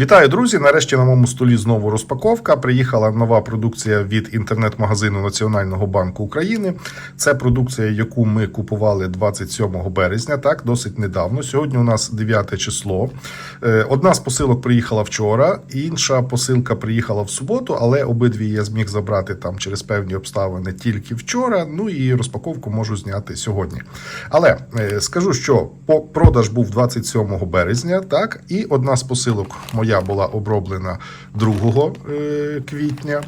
Вітаю, друзі! Нарешті на моєму столі знову розпаковка. Приїхала нова продукція від інтернет-магазину Національного банку України. Це продукція, яку ми купували 27 березня, так досить недавно. Сьогодні у нас 9 число. Е, Одна з посилок приїхала вчора, інша посилка приїхала в суботу, але обидві я зміг забрати там через певні обставини тільки вчора. Ну і розпаковку можу зняти сьогодні. Але е, скажу, що продаж був 27 березня, так, і одна з посилок моя була оброблена 2 е, квітня.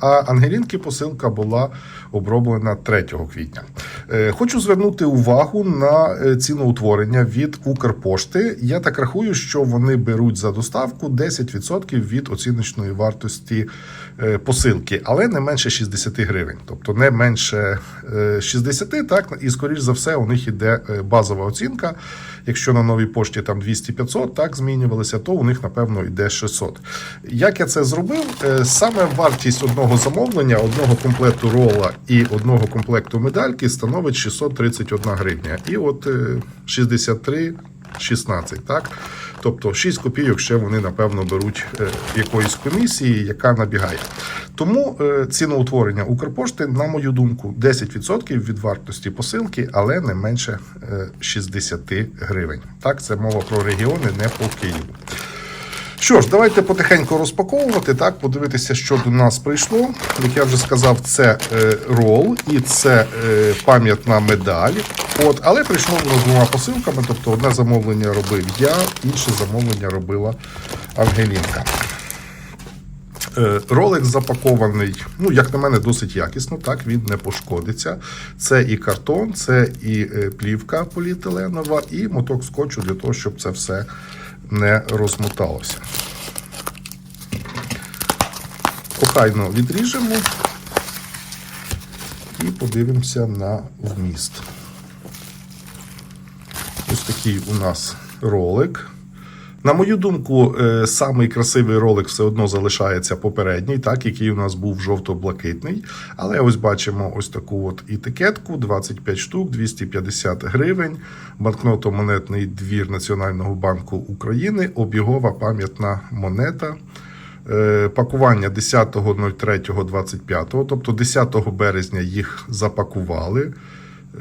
А Ангелінки посилка була оброблена 3 квітня. Е, Хочу звернути увагу на е, ціноутворення від Укрпошти. Я так рахую, що вони беруть за доставку 10% від оціночної вартості посилки, але не менше 60 гривень. Тобто не менше е, 60, так і скоріш за все у них іде базова оцінка. Якщо на новій пошті там 200-500, так змінювалися, то у них напевно йде 600. Як я це зробив? Е, Саме вартість одного замовлення, одного комплекту рола і одного комплекту медальки становить 631 гривня. І от е, 63 16, так? Тобто 6 копійок ще вони, напевно, беруть е, якоїсь комісії, яка набігає. Тому е, ціноутворення Укрпошти, на мою думку, 10% від вартості посилки, але не менше е, 60 гривень. Так, це мова про регіони, не по Києву. Що ж, давайте потихеньку розпаковувати, так, подивитися, що до нас прийшло. Як я вже сказав, це е, рол і це е, пам'ятна медаль. От, але прийшло воно з двома посилками, тобто одне замовлення робив я, інше замовлення робила Ангелінка. Е, Ролик запакований, ну, як на мене, досить якісно, так, він не пошкодиться. Це і картон, це і е, плівка поліетиленова, і моток скотчу для того, щоб це все не розмоталося. Охайно відріжемо і подивимося на вміст. Ось такий у нас ролик. На мою думку, е, самий красивий ролик все одно залишається попередній, так, який у нас був жовто-блакитний. Але ось бачимо ось таку от етикетку: 25 штук, 250 гривень. Банкнотно-монетний двір Національного банку України, обігова пам'ятна монета. Е, Пакування 10.03.25, тобто 10 березня їх запакували.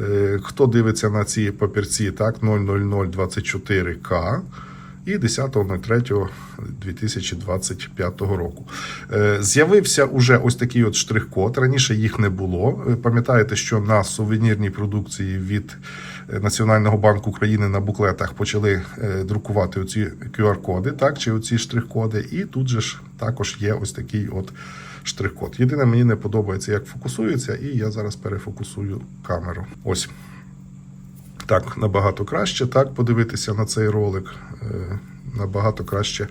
Е, Хто дивиться на ці папірці, так, 00024К і 10.03.2025 року. Е, З'явився уже ось такий от штрих-код. Раніше їх не було. Е, Пам'ятаєте, що на сувенірній продукції від е, Національного банку України на буклетах почали друкувати оці QR-коди, так, чи оці штрих-коди, і тут же ж також є ось такий от штрих-код. Єдине, мені не подобається, як фокусується, і я зараз перефокусую камеру. Ось. Так, набагато краще. Так, подивитися на цей ролик е, набагато краще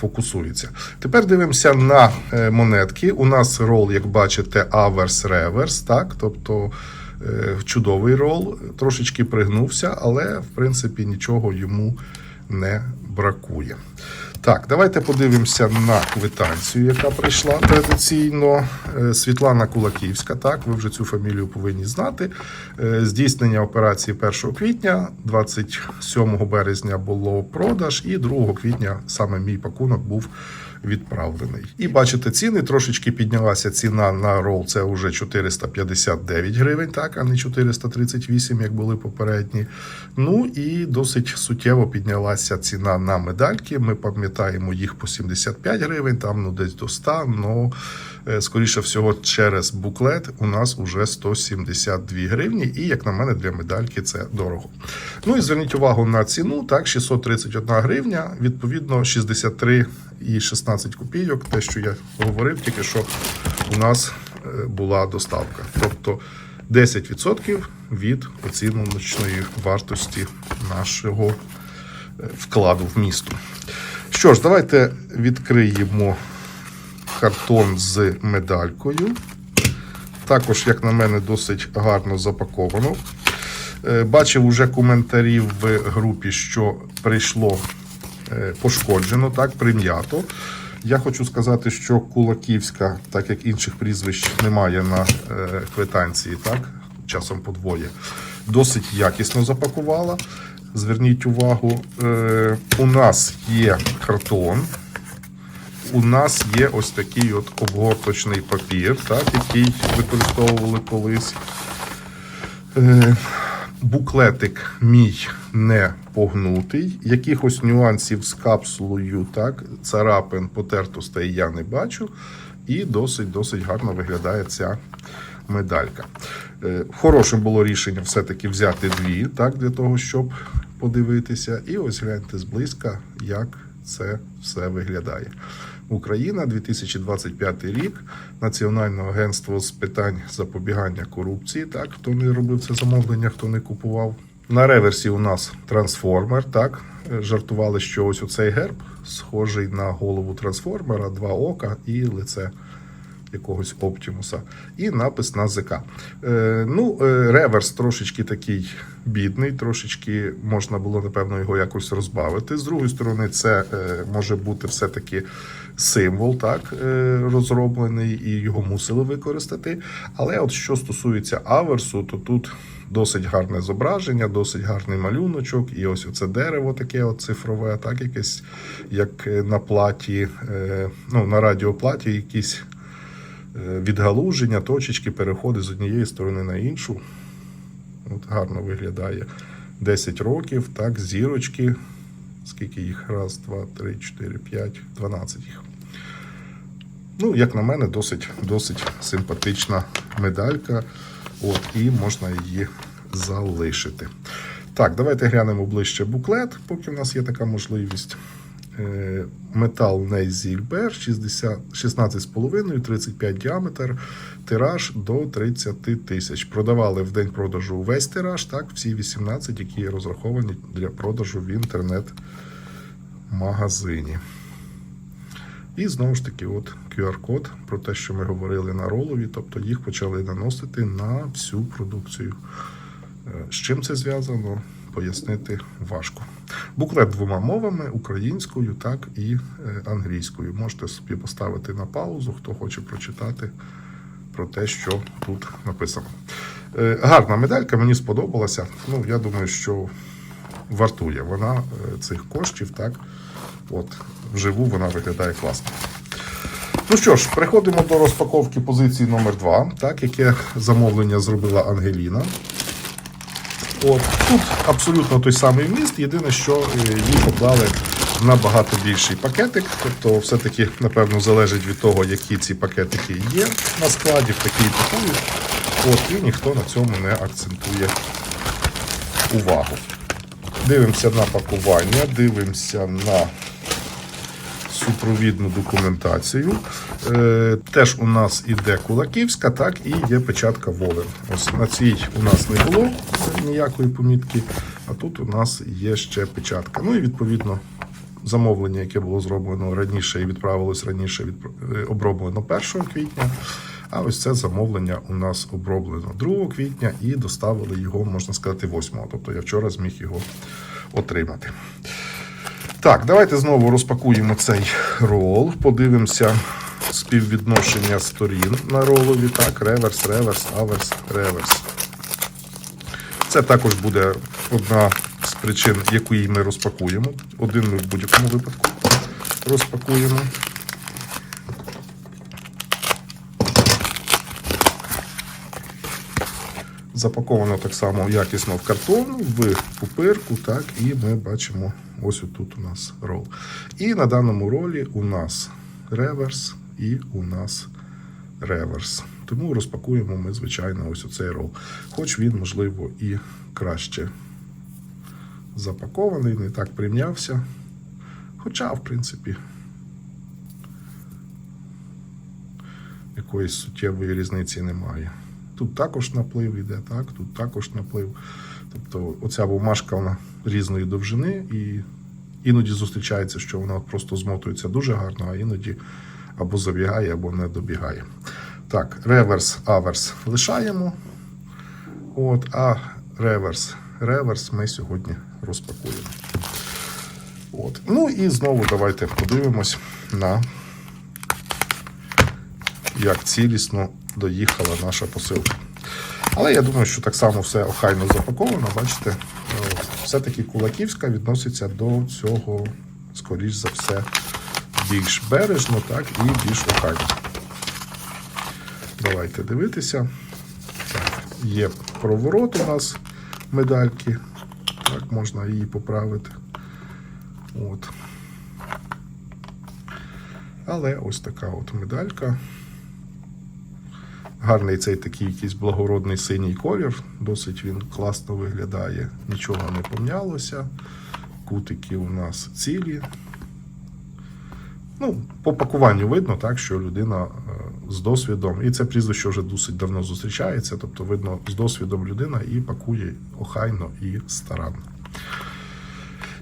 фокусується. Тепер дивимося на е, монетки. У нас рол, як бачите, аверс-реверс, так, тобто е, чудовий рол, трошечки пригнувся, але в принципі нічого йому не бракує. Так, давайте подивимося на квитанцію, яка прийшла традиційно. Е, Світлана Кулаківська. Так, ви вже цю фамілію повинні знати. Е, Здійснення операції 1 квітня, 27 березня було продаж, і 2 квітня саме мій пакунок був відправлений. І бачите, ціни трошечки піднялася ціна на рол. Це вже 459 гривень, так, а не 438, як були попередні. Ну і досить суттєво піднялася ціна на медальки. Ми пам'ятаємо їх по 75 гривень, там ну десь до 100, но е, скоріше всього через буклет у нас уже 172 гривні. І як на мене, для медальки це дорого. Ну і зверніть увагу на ціну, так, 631 гривня, відповідно 63 і 16 копійок, те, що я говорив, тільки що у нас е, була доставка. Тобто 10% від оціночної вартості нашого е, вкладу в місто. Що ж, давайте відкриємо картон з медалькою. Також, як на мене, досить гарно запаковано. Е, Бачив уже коментарі в групі, що прийшло пошкоджено, так, прим'ято. Я хочу сказати, що Кулаківська, так як інших прізвищ немає на е, квитанції, так, часом подвоє, досить якісно запакувала. Зверніть увагу, е, у нас є картон, у нас є ось такий от обгорточний папір, так, який використовували колись. Е, буклетик мій не погнутий. Якихось нюансів з капсулою, так, царапин, потертостей я не бачу. І досить досить гарно виглядає ця медалька. Е, Хорошим було рішення все-таки взяти дві, так, для того, щоб подивитися. І ось гляньте зблизька, як це все виглядає. Україна, 2025 рік, Національне агентство з питань запобігання корупції. Так, хто не робив це замовлення, хто не купував. На реверсі у нас трансформер. Так, жартували, що ось оцей герб схожий на голову трансформера, два ока і лице якогось Оптімуса, і напис на ЗК. Е, ну, е, реверс трошечки такий бідний, трошечки можна було, напевно, його якось розбавити. З другої сторони, це е, може бути все-таки символ, так, е, розроблений, і його мусили використати. Але от що стосується аверсу, то тут. Досить гарне зображення, досить гарний малюночок, і ось оце дерево таке от цифрове, так якесь, як на платі, е, ну, на радіоплаті якісь відгалуження, точечки, переходи з однієї сторони на іншу. От гарно виглядає 10 років, так, зірочки. Скільки їх? Раз, два, три, чотири, п'ять, 12 їх. Ну, як на мене, досить, досить симпатична медалька. От, і можна її залишити. Так, давайте глянемо ближче буклет, поки в нас є така можливість. Е, Метал Нейзільбер 16,5, 35 діаметр, тираж до 30 тисяч. Продавали в день продажу весь тираж, так, всі 18, які розраховані для продажу в інтернет-магазині. І знову ж таки, от QR-код про те, що ми говорили на ролові, тобто їх почали наносити на всю продукцію. Е, З чим це зв'язано, пояснити важко. Буклет двома мовами: українською, так і е, англійською. Можете собі поставити на паузу, хто хоче прочитати про те, що тут написано. Е, Гарна медалька, мені сподобалася. Ну, я думаю, що вартує вона е, цих коштів, так. От, вживу вона виглядає класно. Ну що ж, переходимо до розпаковки позиції номер 2 так, яке замовлення зробила Ангеліна. От, тут абсолютно той самий вміст, єдине, що її їй поклали набагато більший пакетик. Тобто, все-таки, напевно, залежить від того, які ці пакетики є на складі, в такій пакують. От, і ніхто на цьому не акцентує увагу. Дивимося на пакування, дивимося на супровідну документацію. Е, теж у нас іде кулаківська, так, і є печатка Волен. Ось на цій у нас не було ніякої помітки, а тут у нас є ще печатка. Ну і відповідно. Замовлення, яке було зроблено раніше і відправилось раніше, відпро- е, оброблено 1 квітня. А ось це замовлення у нас оброблено 2 квітня і доставили його, можна сказати, 8. Тобто я вчора зміг його отримати. Так, давайте знову розпакуємо цей рол, подивимося співвідношення сторін на ролові. Так, реверс, реверс, аверс, реверс. Це також буде одна з причин, якої ми розпакуємо. Один ми в будь-якому випадку розпакуємо. Запаковано так само якісно в картон, в пупирку, так, і ми бачимо ось тут у нас рол. І на даному ролі у нас реверс і у нас реверс. Тому розпакуємо ми, звичайно, ось оцей рол. Хоч він, можливо, і краще запакований, не так прийнявся. Хоча, в принципі, якоїсь суттєвої різниці немає. Тут також наплив іде, так, тут також наплив. Тобто оця бумажка вона різної довжини, і іноді зустрічається, що вона просто змотується дуже гарно, а іноді або забігає, або не добігає. Так, реверс, аверс лишаємо. От, а реверс, реверс ми сьогодні розпакуємо. От. Ну і знову давайте подивимось на як цілісно доїхала наша посилка. Але я думаю, що так само все охайно запаковано. Бачите, е, все-таки Кулаківська відноситься до цього, скоріш за все, більш бережно, так, і більш охайно. Давайте дивитися. Є проворот у нас медальки. Так, можна її поправити. От. Але ось така от медалька. Гарний цей такий якийсь благородний синій колір. Досить він класно виглядає. Нічого не помнялося. Кутики у нас цілі. Ну, по пакуванню видно, так, що людина е, з досвідом, і це прізвище вже досить давно зустрічається, тобто видно, з досвідом людина і пакує охайно і старанно.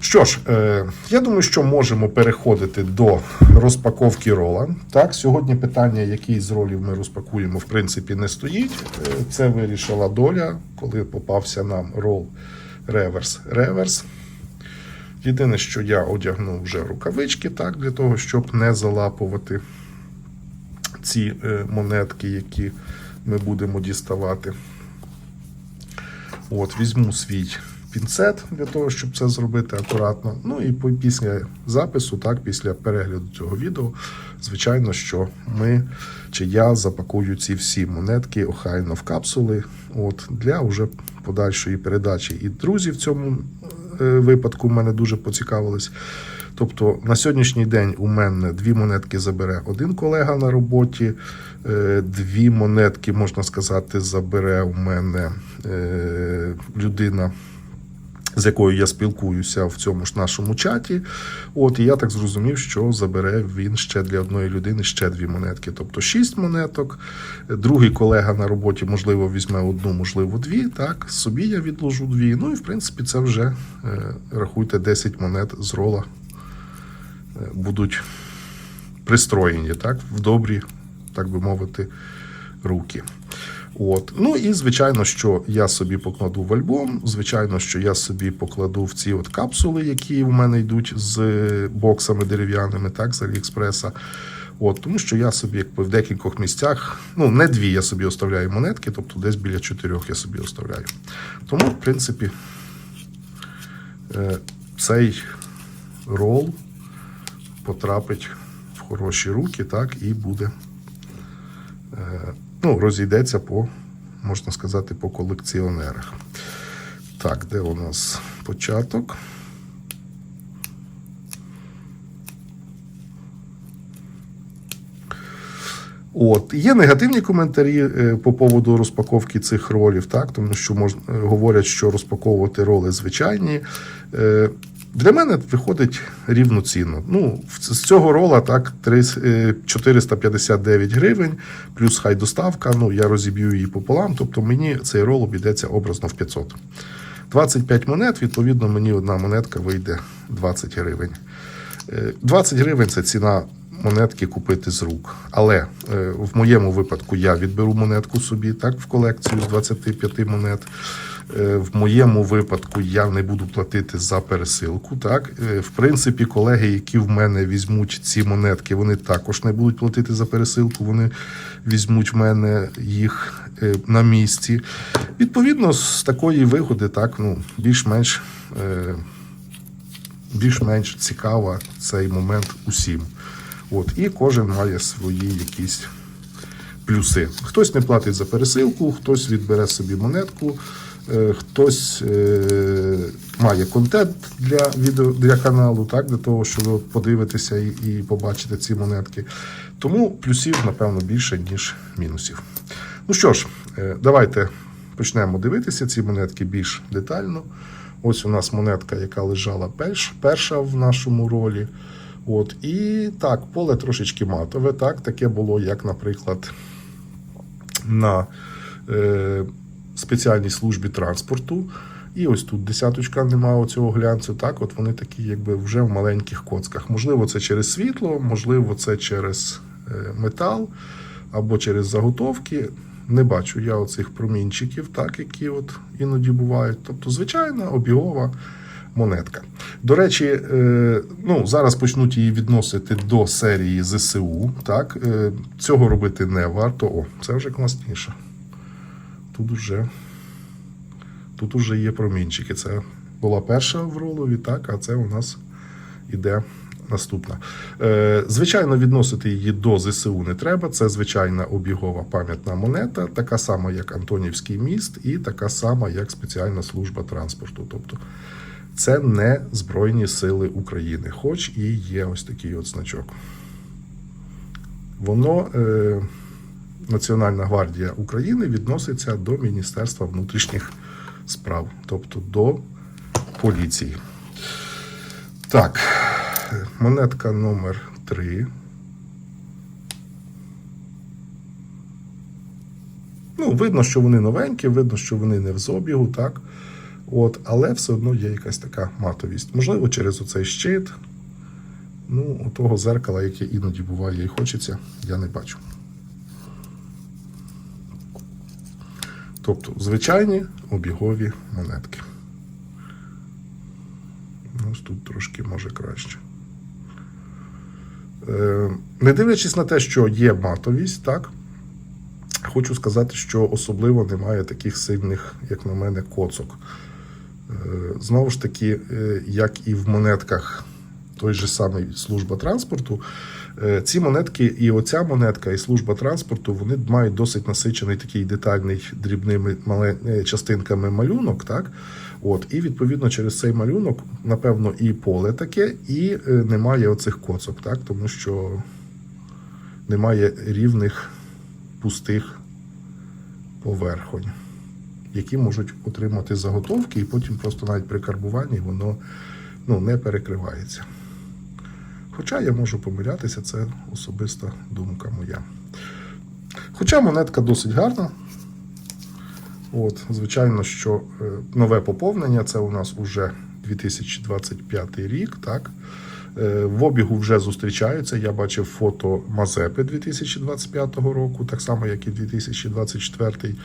Що ж, е, я думаю, що можемо переходити до розпаковки рола. Так, сьогодні питання, який з ролів ми розпакуємо, в принципі, не стоїть. Е, Це вирішила доля, коли попався нам рол реверс реверс. Єдине, що я одягнув вже рукавички, так, для того, щоб не залапувати ці е, монетки, які ми будемо діставати. От, візьму свій пінцет для того, щоб це зробити акуратно. Ну і після запису, так, після перегляду цього відео, звичайно, що ми чи я запакую ці всі монетки охайно в капсули. От, для вже подальшої передачі. І друзі в цьому е, випадку мене дуже поцікавились. Тобто на сьогоднішній день у мене дві монетки забере один колега на роботі, е, дві монетки, можна сказати, забере у мене е, людина. З якою я спілкуюся в цьому ж нашому чаті. От і я так зрозумів, що забере він ще для одної людини ще дві монетки, тобто шість монеток. Другий колега на роботі, можливо, візьме одну, можливо, дві. Так, собі я відложу дві. Ну і в принципі, це вже е, рахуйте 10 монет з рола е, будуть пристроєні, так, в добрі, так би мовити, руки. От. Ну і звичайно, що я собі покладу в альбом. Звичайно, що я собі покладу в ці от капсули, які в мене йдуть з боксами дерев'яними, так, з Аліекспреса. От, тому що я собі якби в декількох місцях, ну не дві я собі оставляю монетки, тобто десь біля чотирьох я собі оставляю. Тому, в принципі, е, цей рол потрапить в хороші руки, так, і буде е, ну, розійдеться по, можна сказати, по колекціонерах. Так, де у нас початок? От є негативні коментарі е, по поводу розпаковки цих ролів, так тому що мож, е, говорять, що розпаковувати роли звичайні. Е, Для мене виходить рівноцінно. Ну, з цього рола так три- е, 459 гривень, плюс хай доставка. Ну я розіб'ю її пополам. Тобто мені цей рол обійдеться образно в 500. 25 монет, відповідно, мені одна монетка вийде 20 гривень. Е, 20 гривень це ціна монетки купити з рук. Але е, в моєму випадку я відберу монетку собі так в колекцію з 25 монет. Е, В моєму випадку я не буду платити за пересилку. Так, Е, в принципі, колеги, які в мене візьмуть ці монетки, вони також не будуть платити за пересилку. Вони візьмуть в мене їх е, на місці. Відповідно, з такої вигоди, так, ну, більш-менш. більш-менш цікава цей момент усім. От, і кожен має свої якісь плюси. Хтось не платить за пересилку, хтось відбере собі монетку, хтось е, має контент для відео для каналу, так, для того, щоб ви подивитися і, і побачити ці монетки. Тому плюсів, напевно, більше, ніж мінусів. Ну що ж, е, давайте почнемо дивитися ці монетки більш детально. Ось у нас монетка, яка лежала перш, перша в нашому ролі. От, і так, поле трошечки матове. Так, таке було, як, наприклад, на е, спеціальній службі транспорту. І ось тут десяточка немає цього глянцю. Так, от вони такі, якби вже в маленьких коцках. Можливо, це через світло, можливо, це через е, метал або через заготовки. Не бачу я оцих промінчиків, так, які от іноді бувають. Тобто, звичайна обігова монетка. До речі, е, ну, зараз почнуть її відносити до серії ЗСУ. Так, е, цього робити не варто. О, це вже класніше. Тут уже, тут уже є промінчики. Це була перша в ролові, так, а це у нас іде Наступна. Е, Звичайно, відносити її до ЗСУ не треба. Це звичайна обігова пам'ятна монета, така сама, як Антонівський міст, і така сама, як спеціальна служба транспорту. Тобто це не Збройні Сили України, хоч і є ось такий от значок. Воно, е, Національна гвардія України, відноситься до Міністерства внутрішніх справ, тобто до поліції. Так, монетка номер 3. Ну, видно, що вони новенькі, видно, що вони не в зобігу, так. От, але все одно є якась така матовість. Можливо, через оцей щит. Ну, того зеркала, яке іноді буває і хочеться, я не бачу. Тобто, звичайні обігові монетки. Ось тут трошки може краще. Е, Не дивлячись на те, що є матовість, так, хочу сказати, що особливо немає таких сильних, як на мене, коцок. Е, Знову ж таки, е, як і в монетках той же самий служба транспорту, ці монетки, і оця монетка, і служба транспорту, вони мають досить насичений такий детальний дрібними е, частинками малюнок, так? От, і відповідно через цей малюнок, напевно, і поле таке, і е, немає оцих коцок, так? Тому що немає рівних пустих поверхонь, які можуть отримати заготовки, і потім просто навіть при карбуванні воно ну, не перекривається. Хоча я можу помилятися, це особиста думка моя. Хоча монетка досить гарна. От, звичайно, що е, нове поповнення це у нас уже 2025 рік. Так? Е, В обігу вже зустрічаються. Я бачив фото Мазепи 2025 року, так само, як і 2024.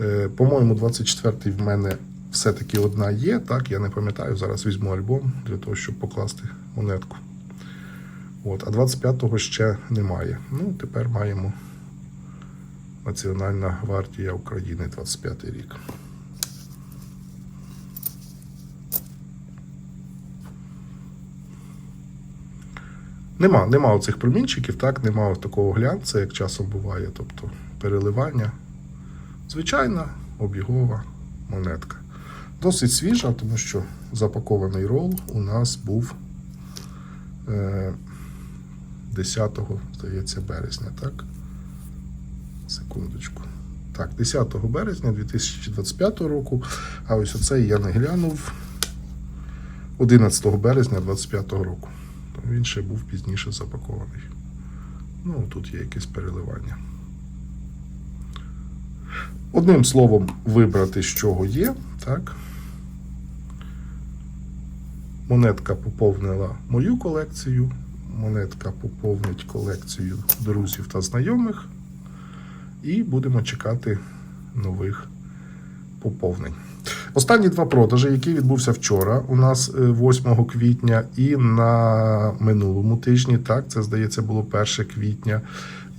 Е, По-моєму, 24 в мене все-таки одна є. Так, я не пам'ятаю. Зараз візьму альбом для того, щоб покласти монетку. От, а 25-го ще немає. Ну, тепер маємо Національна гвардія України 25 рік. Нема, нема оцих промінчиків, так, нема такого глянця, як часом буває, тобто переливання. Звичайна обігова монетка. Досить свіжа, тому що запакований рол у нас був е, 10, здається, березня, так? Секундочку. Так, 10 березня 2025 року. А ось оцей я не глянув 11 березня 2025 року. Він ще був пізніше запакований. Ну, тут є якесь переливання. Одним словом, вибрати, з чого є, так. Монетка поповнила мою колекцію. Монетка поповнить колекцію друзів та знайомих. І будемо чекати нових поповнень. Останні два продажі, які відбувся вчора, у нас е, 8 квітня, і на минулому тижні, так, це здається було 1 квітня.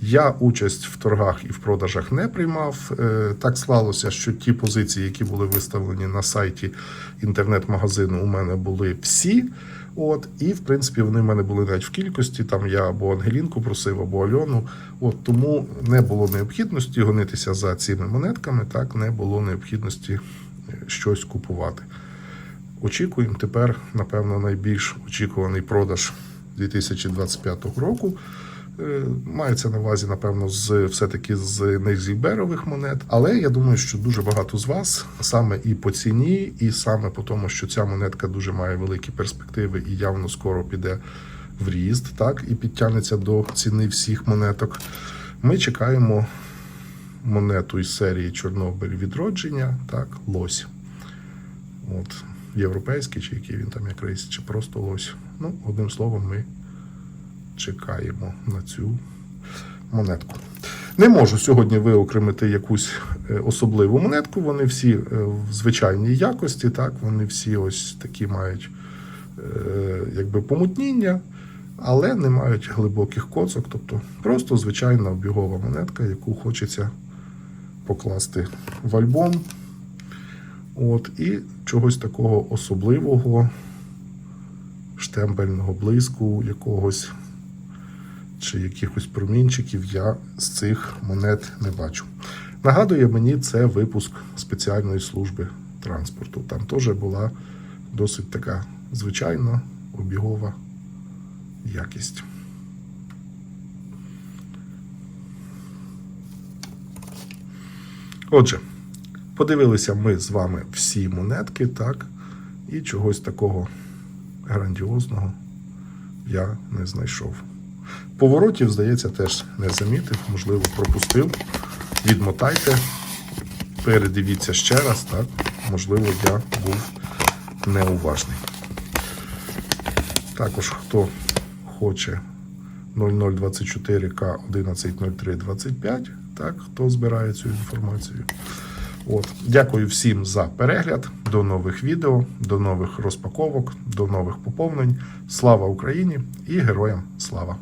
Я участь в торгах і в продажах не приймав. Е, Так склалося, що ті позиції, які були виставлені на сайті інтернет-магазину, у мене були всі. От, і в принципі вони в мене були навіть в кількості. Там я або Ангелінку просив, або Альону. От тому не було необхідності гонитися за цими монетками. Так не було необхідності е, щось купувати. Очікуємо тепер, напевно, найбільш очікуваний продаж 2025 року. Е, Мається на увазі, напевно, з все-таки з нейзіберових монет. Але я думаю, що дуже багато з вас саме і по ціні, і саме по тому, що ця монетка дуже має великі перспективи і явно скоро піде в ріст, так і підтягнеться до ціни всіх монеток. Ми чекаємо монету із серії Чорнобиль відродження, так, лось. От, європейський, чи який він там якийсь, чи просто лось. Ну, одним словом, ми чекаємо на цю монетку. Не можу сьогодні виокремити якусь е, особливу монетку. Вони всі е, в звичайній якості, так, вони всі ось такі мають е, якби помутніння, але не мають глибоких коцок. Тобто просто звичайна обігова монетка, яку хочеться покласти в альбом. От, і чогось такого особливого штемпельного блиску якогось чи якихось промінчиків я з цих монет не бачу. Нагадує мені це випуск спеціальної служби транспорту. Там теж була досить така звичайна обігова якість. Отже, подивилися ми з вами всі монетки, так, і чогось такого грандіозного я не знайшов. Поворотів, здається, теж не замітив, можливо, пропустив. Відмотайте, передивіться ще раз, так, можливо, я був неуважний. Також, хто хоче 0024К 110325, так, хто збирає цю інформацію. От. Дякую всім за перегляд. До нових відео, до нових розпаковок, до нових поповнень. Слава Україні і героям слава!